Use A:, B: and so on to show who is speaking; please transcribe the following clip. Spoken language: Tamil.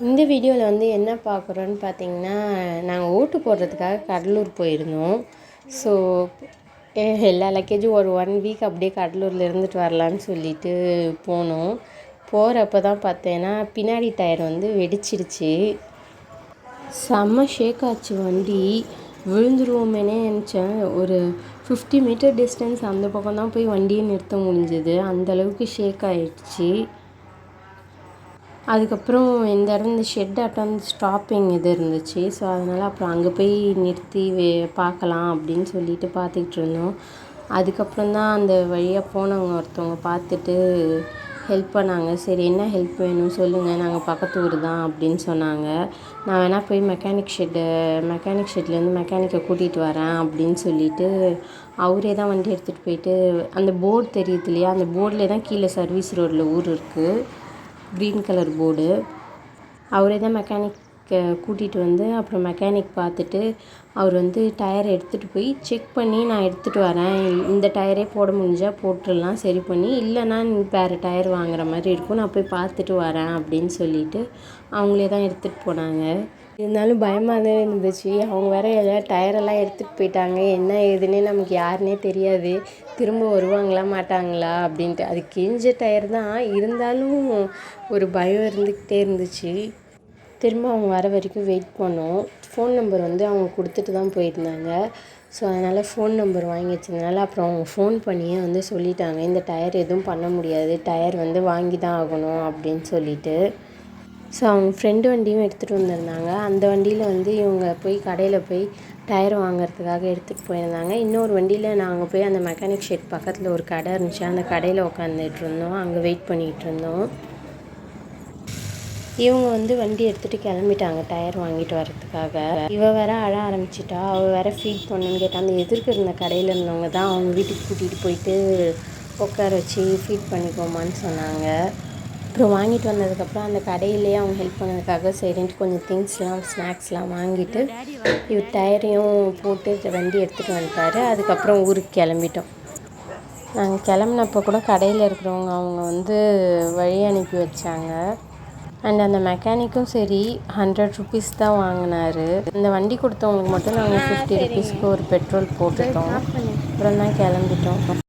A: இந்த வீடியோவில் வந்து என்ன பார்க்குறோன்னு பார்த்தீங்கன்னா நாங்கள் ஓட்டு போடுறதுக்காக கடலூர் போயிருந்தோம். ஸோ எல்லா லக்கேஜும் ஒரு ஒன் வீக் அப்படியே கடலூரில் இருந்துட்டு வரலான்னு சொல்லிட்டு போனோம். போகிறப்ப தான் பார்த்தேன்னா பின்னாடி டயர் வந்து வெடிச்சிருச்சு. செம்ம ஷேக் ஆச்சு வண்டி. விழுந்துருவோமேனே நினச்சேன். ஒரு ஃபிஃப்டி மீட்டர் டிஸ்டன்ஸ் அந்த பக்கம் தான் போய் வண்டியை நிறுத்த முடிஞ்சது. அந்தளவுக்கு ஷேக் ஆகிடுச்சி அதுக்கப்புறம் இந்த இடம் இந்த ஷெட் ஆட்டம் ஸ்டாப்பிங் இது இருந்துச்சு. ஸோ அதனால் அப்புறம் அங்கே போய் நிறுத்தி வே பார்க்கலாம் அப்படின்னு சொல்லிட்டு பார்த்துக்கிட்டு இருந்தோம். அதுக்கப்புறம் தான் அந்த வழியாக போனவங்க ஒருத்தவங்க பார்த்துட்டு ஹெல்ப் பண்ணாங்க. சரி என்ன ஹெல்ப் வேணும் சொல்லுங்கள் நாங்கள் பக்கத்து ஊர் தான் அப்படின்னு சொன்னாங்க. நான் வேணால் போய் மெக்கானிக் ஷெட்டு மெக்கானிக் ஷெட்லேருந்து மெக்கானிக்கை கூட்டிகிட்டு வரேன் அப்படின்னு சொல்லிட்டு அவரே தான் வண்டி எடுத்துகிட்டு போயிட்டு அந்த போர்டு தெரியுது இல்லையா? அந்த போர்டில் தான் கீழே சர்வீஸ் ரோட்டில் ஊர் இருக்குது க்ரீன் கலர் போர்டு அவரே தான் மெக்கானிக் கூட்டிகிட்டு வந்து அப்புறம் மெக்கானிக் பார்த்துட்டு அவர் வந்து டயர் எடுத்துகிட்டு போய் செக் பண்ணி நான் எடுத்துகிட்டு வரேன். இந்த டயரே போட முடிஞ்சால் போட்டுடலாம் சரி பண்ணி இல்லைன்னா வேறு டயர் வாங்குகிற மாதிரி இருக்கும் நான் போய் பார்த்துட்டு வரேன் அப்படின்னு சொல்லிட்டு அவங்களே தான் எடுத்துகிட்டு போனாங்க. இருந்தாலும் பயமாக தான் இருந்துச்சு. அவங்க வேற எதாவது டயரெல்லாம் எடுத்துகிட்டு போயிட்டாங்க. என்ன ஏதுன்னே நமக்கு யாருன்னே தெரியாது. திரும்ப வருவாங்களா மாட்டாங்களா அப்படின்ட்டு. அது கிழிஞ்ச டயர் தான். இருந்தாலும் ஒரு பயம் இருந்துக்கிட்டே இருந்துச்சு. திரும்ப அவங்க வர வரைக்கும் வெயிட் பண்ணோம். ஃபோன் நம்பர் வந்து அவங்க கொடுத்துட்டு தான் போயிருந்தாங்க. ஸோ அதனால் ஃபோன் நம்பர் வாங்கி வச்சதுனால அப்புறம் அவங்க ஃபோன் பண்ணியே வந்து சொல்லிட்டாங்க. இந்த டயர் எதுவும் பண்ண முடியாது. டயர் வந்து வாங்கி தான் ஆகணும் அப்படின்னு சொல்லிட்டு. ஸோ அவங்க ஃப்ரெண்டு வண்டியும் எடுத்துகிட்டு வந்திருந்தாங்க. அந்த வண்டியில் வந்து இவங்க போய் கடையில் போய் டயர் வாங்குறதுக்காக எடுத்துகிட்டு போயிருந்தாங்க. இன்னொரு வண்டியில் நாங்கள் போய் அந்த மெக்கானிக் ஷெட் பக்கத்தில் ஒரு கடை இருந்துச்சு. அந்த கடையில் உட்காந்துட்டு இருந்தோம். அங்கே வெயிட் பண்ணிகிட்டு இருந்தோம். இவங்க வந்து வண்டி எடுத்துகிட்டு கிளம்பிட்டாங்க டயர் வாங்கிட்டு வரதுக்காக இவ வேற அழ ஆரம்பிச்சிட்டா. அவள் வேற ஃபீட் பண்ணுன்னு கேட்டா அந்த எதிர்க்க இருந்த கடையில் இருந்தவங்க தான் அவங்க வீட்டுக்கு கூட்டிகிட்டு போயிட்டு உட்கார வச்சு ஃபீட் பண்ணிக்கோமான்னு சொன்னாங்க. அப்புறம் வாங்கிட்டு வந்ததுக்கப்புறம் அந்த கடையிலேயே அவங்க ஹெல்ப் பண்ணதுக்காக சரின்ட்டு கொஞ்சம் திங்ஸ்லாம் ஸ்நாக்ஸ்லாம் வாங்கிட்டு இவர் டயரையும் போட்டு வண்டி எடுத்துகிட்டு வந்துட்டார். அதுக்கப்புறம் ஊருக்கு கிளம்பிட்டோம். நாங்கள் கிளம்புனப்போ கூட கடையில் இருக்கிறவங்க அவங்க வந்து வழி அனுப்பி வச்சாங்க. அண்ட் அந்த மெக்கானிக்கும் சரி ஹண்ட்ரட் ருபீஸ் தான் வாங்கினார். இந்த வண்டி கொடுத்தவங்களுக்கு மட்டும் நாங்கள் ஃபிஃப்டி ருபீஸ்க்கு ஒரு பெட்ரோல் போட்டுட்டோம். அப்புறம் தான் கிளம்பிட்டோம்.